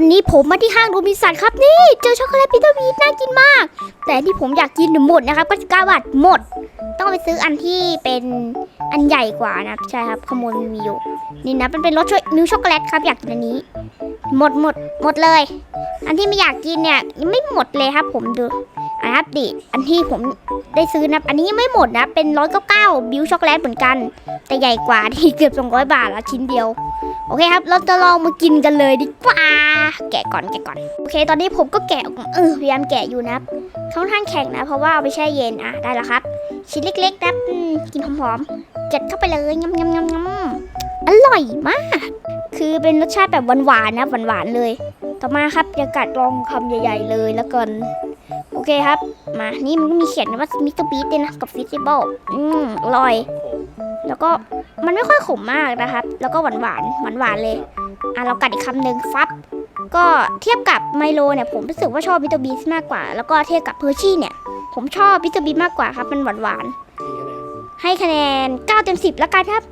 วันนี้ผมมาที่ห้างโรบินสันครับนี่ เจอช็อกโกแลตพิเตอร์วีทน่ากินมาก แต่ที่ผมอยากกินหมดนะครับ99บาทหมด ต้องไปซื้ออันที่เป็นอันใหญ่กว่านะใช่ครับขโมยมีอยู่นี่นะมันเป็นรสช่วยมิลช็อกโกแลตครับอยากกินอันนี้ หมดหมดหมดเลย อันที่ไม่อยากกินเนี่ยยังไม่หมดเลยครับ ผมดูอันครับดิอันที่ผมได้ซื้อนะอันนี้ยังไม่หมดนะเป็นร้อยเก้าเก้าบิวช็อกโกแลตเหมือนกัน แต่ใหญ่กว่าที่เกือบสองร้อยบาทละชิ้นเดียว โอเคครับ เราจะลองมากินกันเลยดีกว่าแกะก่อนแกะก่อน โอเค ตอนนี้ผมก็แกะเออพยายามแกะอยู่นะค่อนข้างแข็งนะ เพราะว่าเอาไปแช่เย็นอะได้แล้วครับ ชิ้นเล็กๆนะกินหอมๆเจ็ดเข้าไปเลยยำยำยำยำอร่อยมาก คือเป็นรสชาติแบบหวานๆนะหวานๆเลย ต่อมาครับอยากัดลองคำใหญ่ ๆ เลยแล้วกันโอเคครับ มานี่มันก็มีเขียนว่ามิสเตอร์บีทด้วยนะกับฟิสิเบิลอืมอร่อย แล้วก็มันไม่ค่อยขมมากนะครับ แล้วก็หวานหวานหวานหวานๆเลยอะเรากัดอีกคำหนึ่งฟับก็เทียบกับไมโลเนี่ยผมรู้สึกว่าชอบบิตเตอร์บีสมากกว่า แล้วก็เทียบกับเพอร์ชี่เนี่ย ผมชอบบิตเตอร์บีมากกว่าครับมันหวานหวานๆให้คะแนน 9 เต็ม 10 แล้วกันครับ